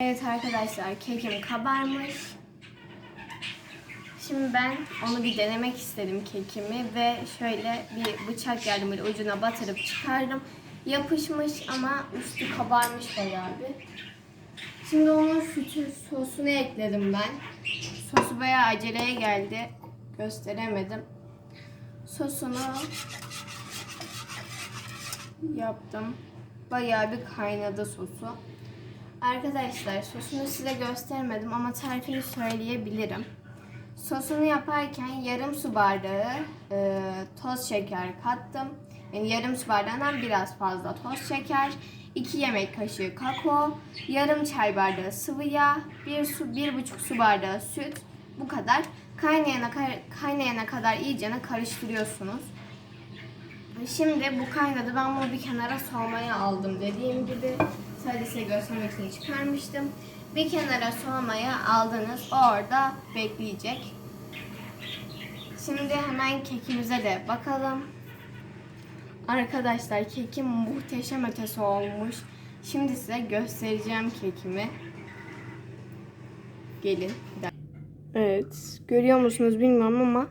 Evet arkadaşlar kekim kabarmış. Şimdi ben onu bir denemek istedim kekimi ve şöyle bir bıçak yardımıyla ucuna batırıp çıkardım. Yapışmış ama üstü kabarmış bayağı bir. Şimdi onun fütür sosunu ekledim ben. Sosu bayağı aceleye geldi. Gösteremedim. Sosunu yaptım. Bayağı bir kaynadı sosu. Arkadaşlar sosunu size göstermedim ama tarifini söyleyebilirim. Sosunu yaparken yarım su bardağı e, toz şeker kattım. Yani yarım su bardağından biraz fazla toz şeker, 2 yemek kaşığı kakao, yarım çay bardağı sıvı yağ, 1 su, bir buçuk su bardağı süt. Bu kadar. Kaynayana, kaynayana kadar iyicene karıştırıyorsunuz. Şimdi bu kaynadı. Ben bunu bir kenara soğumaya aldım. Dediğim gibi sadece size göstermek için çıkarmıştım. Bir kenara soğumaya aldınız. Orada bekleyecek. Şimdi hemen kekimize de bakalım. Arkadaşlar kekim muhteşem ötesi olmuş. Şimdi size göstereceğim kekimi. Gelin. Evet. Görüyor musunuz bilmiyorum ama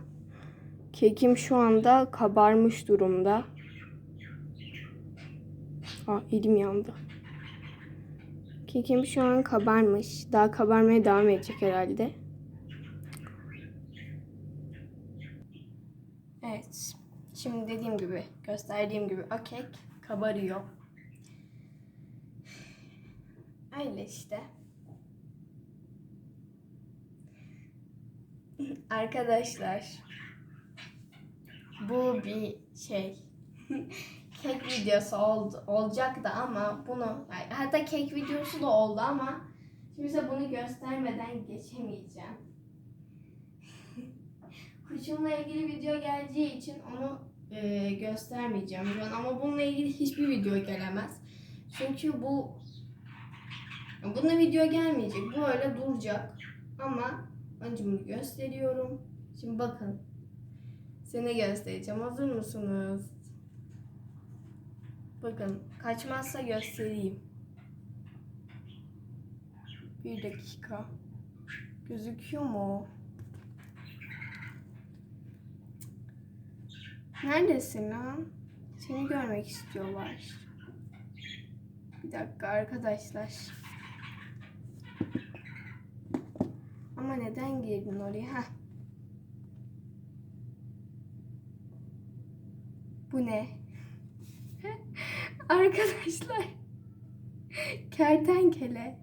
Kekim şu anda kabarmış durumda. Aa, elim yandı. Kekim şu an kabarmış. Daha kabarmaya devam edecek herhalde. Evet. Şimdi dediğim gibi, gösterdiğim gibi o kek kabarıyor. Öyle işte. Arkadaşlar bu bir şey kek videosu oldu, olacaktı ama bunu hatta kek videosu da oldu ama size bunu göstermeden geçemeyeceğim. Kuşumla ilgili video geleceği için onu e, göstermeyeceğim şu an ama bununla ilgili hiçbir video gelemez. Çünkü bu bununla video gelmeyecek. Bu öyle duracak. Ama bunu gösteriyorum. Şimdi bakın. Seni göstereceğim. Hazır mısınız? Bakın kaçmazsa göstereyim. Bir dakika. Gözüküyor mu? Neredesin lan? Seni görmek istiyorlar. Bir dakika arkadaşlar. Ama neden girdin oraya? Heh. Bu ne? Arkadaşlar. Kertenkele.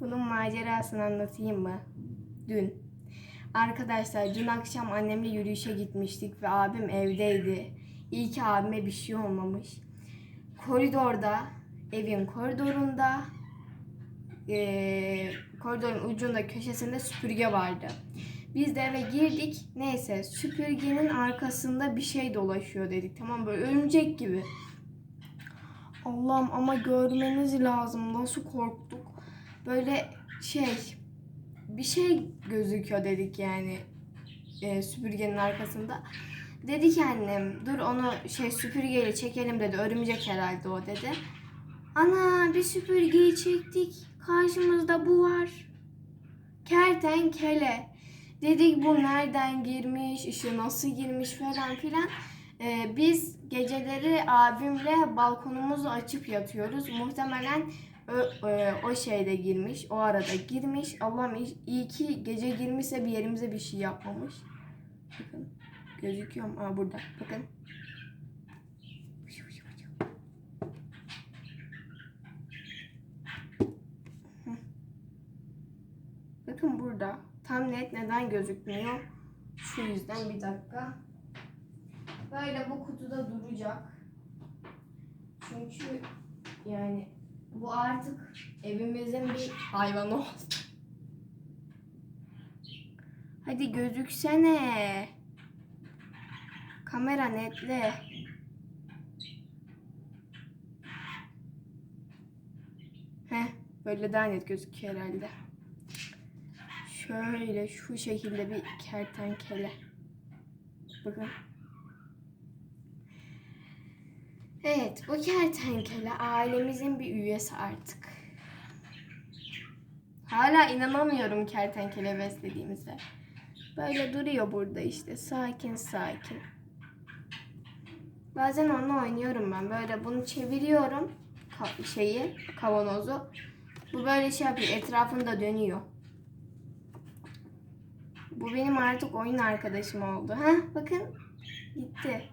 Bunun macerasını anlatayım mı? Dün. Arkadaşlar dün akşam annemle yürüyüşe gitmiştik ve abim evdeydi. İyi ki abime bir şey olmamış. Koridorda, evin koridorunda, eee koridorun ucunda köşesinde süpürge vardı. Biz de eve girdik. Neyse süpürgenin arkasında bir şey dolaşıyor dedik. Tamam böyle örümcek gibi. Allah'ım ama görmeniz lazım. Nasıl korktuk. Böyle şey bir şey gözüküyor dedik yani e, süpürgenin arkasında. Dedi ki annem dur onu şey süpürgeyle çekelim dedi. Örümcek herhalde o dedi. Ana bir süpürgeyi çektik. Karşımızda bu var. Kertenkele. Dedik bu nereden girmiş, işe nasıl girmiş falan filan. Ee, biz geceleri abimle balkonumuzu açıp yatıyoruz. Muhtemelen o, e, o şeyde girmiş, o arada girmiş. Allah'ım iyi- ki gece girmişse bir yerimize bir şey yapmamış. Bakın gözüküyor mu? Aa burada. Bakın. Bakın burada. Tam net neden gözükmüyor? Şu yüzden bir dakika. Böyle bu kutuda duracak. Çünkü yani bu artık evimizin bir hayvanı oldu. Hadi gözüksene. Kamera netle. Heh, böyle daha net gözüküyor herhalde. Şöyle şu şekilde bir kertenkele. Bakın. Evet, bu kertenkele ailemizin bir üyesi artık. Hala inanamıyorum kertenkele beslediğimize. Böyle duruyor burada işte sakin sakin. Bazen onunla oynuyorum ben. Böyle bunu çeviriyorum şeyi kavanozu. Bu böyle şey yapıyor etrafında dönüyor. Bu benim artık oyun arkadaşım oldu. Heh bakın gitti.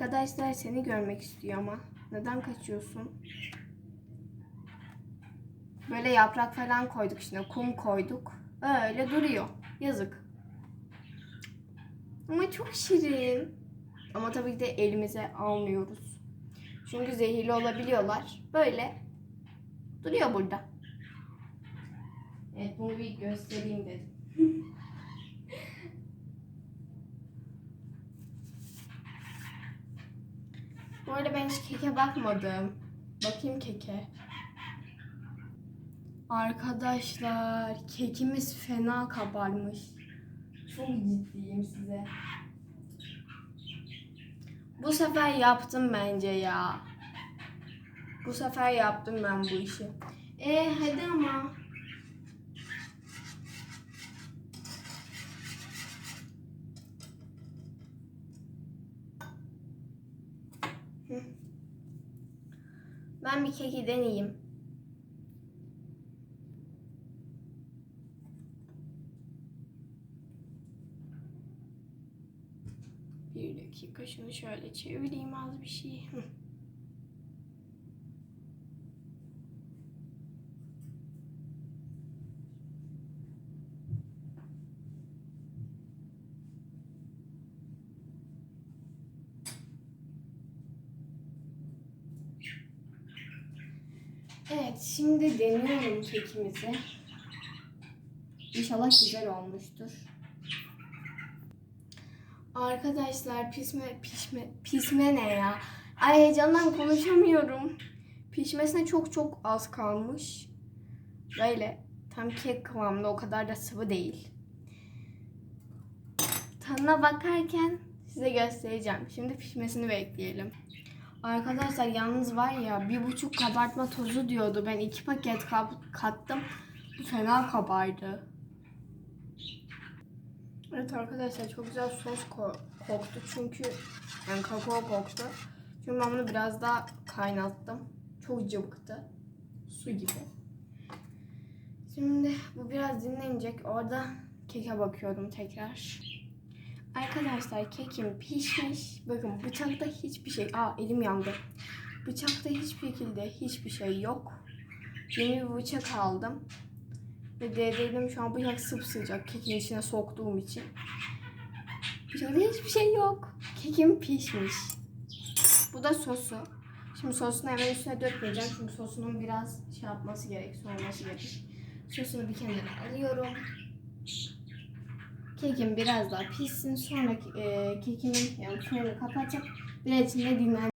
Arkadaşlar seni görmek istiyor ama. Neden kaçıyorsun? Böyle yaprak falan koyduk içine. Kum koyduk. Öyle duruyor. Yazık. Ama çok şirin. Ama tabii ki de elimize almıyoruz. Çünkü zehirli olabiliyorlar. Böyle duruyor burada. Evet bunu bir göstereyim dedim. Bu arada ben hiç keke bakmadım. Bakayım keke. Arkadaşlar kekimiz fena kabarmış. Çok ciddiyim size. Bu sefer yaptım bence ya. Bu sefer yaptım ben bu işi. E hadi ama. Ben bir keki deneyeyim. Bir dakika şunu şöyle çevireyim az bir şey. Evet, şimdi deniyorum kekimizi. İnşallah güzel olmuştur. Arkadaşlar pişme pişme pişme ne ya? Ay heyecandan konuşamıyorum. Pişmesine çok çok az kalmış. Böyle tam kek kıvamında o kadar da sıvı değil. Tadına bakarken size göstereceğim. Şimdi pişmesini bekleyelim. Arkadaşlar yalnız var ya bir buçuk kabartma tozu diyordu. Ben iki paket kattım. Fena kabardı. Evet arkadaşlar çok güzel sos ko- koktu çünkü yani kakao koktu. Çünkü ben bunu biraz daha kaynattım. Çok cıvıktı. Su gibi. Şimdi bu biraz dinlenecek. Orada keke bakıyorum tekrar. Arkadaşlar kekim pişmiş. Bakın bıçakta hiçbir şey. Aa elim yandı. Bıçakta hiçbir şekilde hiçbir şey yok. Yeni bir bıçak aldım. Ve değdirdim şu an bıçak sıcak kekin içine soktuğum için. Bıçakta hiçbir şey yok. Kekim pişmiş. Bu da sosu. Şimdi sosunu hemen üstüne dökmeyeceğim. Çünkü sosunun biraz şey yapması gerek, soğuması gerek. Sosunu bir kenara alıyorum. Kekim biraz daha pişsin. Sonra e, kekimin yani suyunu kapatıp biraz içinde dinlen